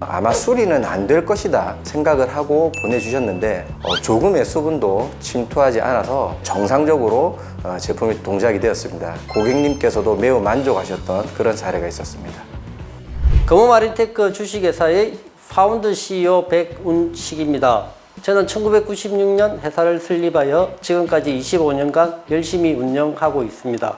아마 수리는 안 될 것이다 생각을 하고 보내주셨는데 어, 조금의 수분도 침투하지 않아서 정상적으로 어, 제품이 동작이 되었습니다. 고객님께서도 매우 만족하셨던 그런 사례가 있었습니다. 금호마린테크 주식회사의 파운드 CEO 백운식입니다. 저는 1996년 회사를 설립하여 지금까지 25년간 열심히 운영하고 있습니다.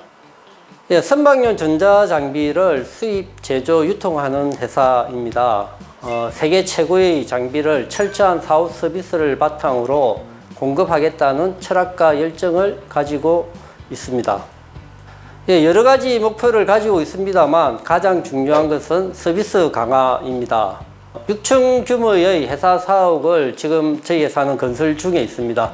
예, 선박용 전자장비를 수입, 제조, 유통하는 회사입니다. 어, 세계 최고의 장비를 철저한 사업 서비스를 바탕으로 공급하겠다는 철학과 열정을 가지고 있습니다. 예, 여러 가지 목표를 가지고 있습니다만 가장 중요한 것은 서비스 강화입니다. 6층 규모의 회사 사옥을 지금 저희 회사는 건설 중에 있습니다.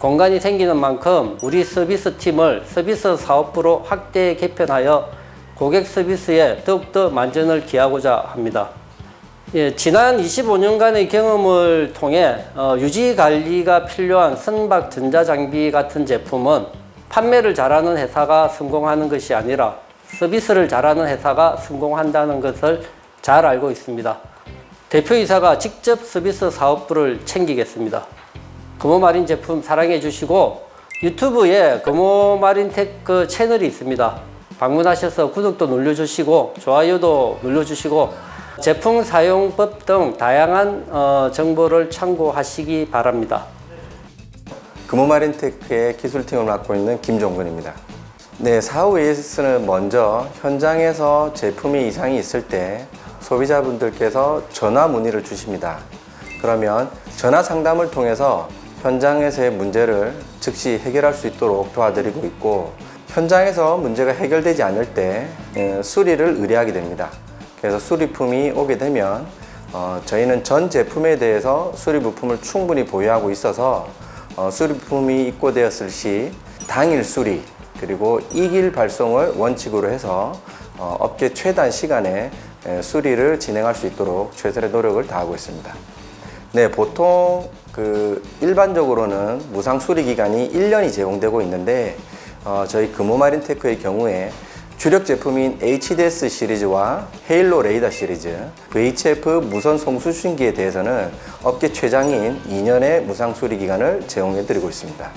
공간이 생기는 만큼 우리 서비스 팀을 서비스 사업부로 확대 개편하여 고객 서비스에 더욱더 만전을 기하고자 합니다. 예, 지난 25년간의 경험을 통해 어, 유지 관리가 필요한 선박 전자 장비 같은 제품은 판매를 잘하는 회사가 성공하는 것이 아니라 서비스를 잘하는 회사가 성공한다는 것을 잘 알고 있습니다. 대표이사가 직접 서비스 사업부를 챙기겠습니다. 금호마린 제품 사랑해 주시고 유튜브에 금호마린 테크 채널이 있습니다. 방문하셔서 구독도 눌러주시고 좋아요도 눌러주시고 제품 사용법 등 다양한 어, 정보를 참고하시기 바랍니다. 금호마린테크의 기술팀을 맡고 있는 김종근입니다. 네, 사후 AS는 먼저 현장에서 제품이 이상이 있을 때 소비자분들께서 전화 문의를 주십니다. 그러면 전화 상담을 통해서 현장에서의 문제를 즉시 해결할 수 있도록 도와드리고 있고 현장에서 문제가 해결되지 않을 때 에, 수리를 의뢰하게 됩니다. 그래서 수리품이 오게 되면 어, 저희는 전 제품에 대해서 수리 부품을 충분히 보유하고 있어서 어, 수리품이 입고되었을 시 당일 수리 그리고 이길 발송을 원칙으로 해서 어, 업계 최단 시간에 에, 수리를 진행할 수 있도록 최선의 노력을 다하고 있습니다. 네, 보통 그 일반적으로는 무상 수리 기간이 1년이 제공되고 있는데 어, 저희 금호마린테크의 경우에 주력 제품인 HDS 시리즈와 헤일로 레이더 시리즈, VHF 무선 송수신기에 대해서는 업계 최장인 2년의 무상 수리 기간을 제공해 드리고 있습니다.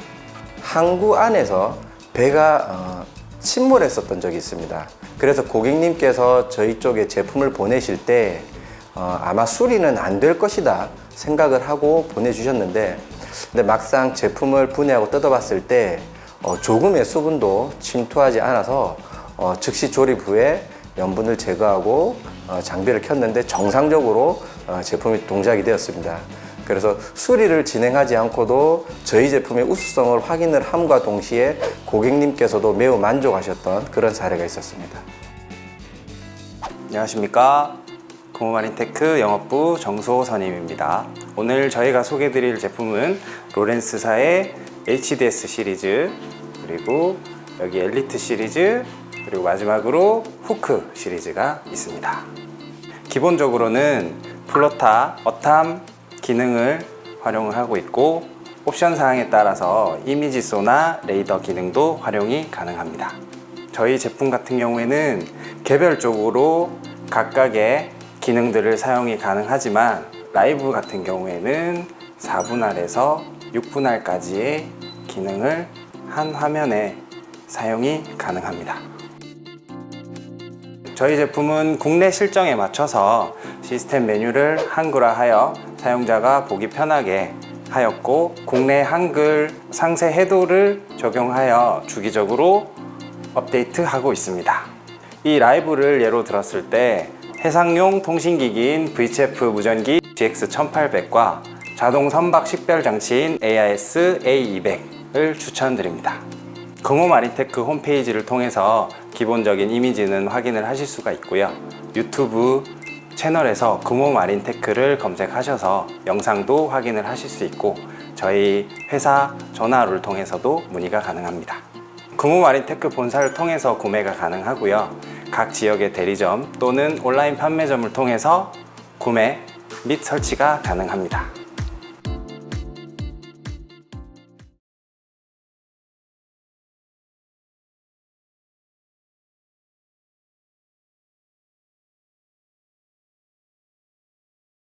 항구 안에서 배가 어, 침몰했었던 적이 있습니다. 그래서 고객님께서 저희 쪽에 제품을 보내실 때 어, 아마 수리는 안 될 것이다 생각을 하고 보내주셨는데 근데 막상 제품을 분해하고 뜯어봤을 때 어, 조금의 수분도 침투하지 않아서 어, 즉시 조립 후에 염분을 제거하고 어, 장비를 켰는데 정상적으로 어, 제품이 동작이 되었습니다. 그래서 수리를 진행하지 않고도 저희 제품의 우수성을 확인을 함과 동시에 고객님께서도 매우 만족하셨던 그런 사례가 있었습니다. 안녕하십니까. 금호마린테크 영업부 정소선임입니다. 오늘 저희가 소개드릴 제품은 로렌스사의 HDS 시리즈 그리고 여기 엘리트 시리즈 그리고 마지막으로 후크 시리즈가 있습니다. 기본적으로는 플로타, 어탐 기능을 활용을 하고 있고 옵션 사항에 따라서 이미지 소나 레이더 기능도 활용이 가능합니다. 저희 제품 같은 경우에는 개별적으로 각각의 기능들을 사용이 가능하지만 라이브 같은 경우에는 4분할에서 6분할까지의 기능을 한 화면에 사용이 가능합니다. 저희 제품은 국내 실정에 맞춰서 시스템 메뉴를 한글화하여 사용자가 보기 편하게 하였고 국내 한글 상세 해도를 적용하여 주기적으로 업데이트하고 있습니다. 이 라이브를 예로 들었을 때 해상용 통신기기인 VHF 무전기 GX1800과 자동 선박 식별 장치인 AIS A200을 추천드립니다. 금호 마린테크 홈페이지를 통해서 기본적인 이미지는 확인을 하실 수가 있고요. 유튜브 채널에서 금호 마린테크를 검색하셔서 영상도 확인을 하실 수 있고 저희 회사 전화를 통해서도 문의가 가능합니다. 금호 마린테크 본사를 통해서 구매가 가능하고요. 각 지역의 대리점 또는 온라인 판매점을 통해서 구매 및 설치가 가능합니다.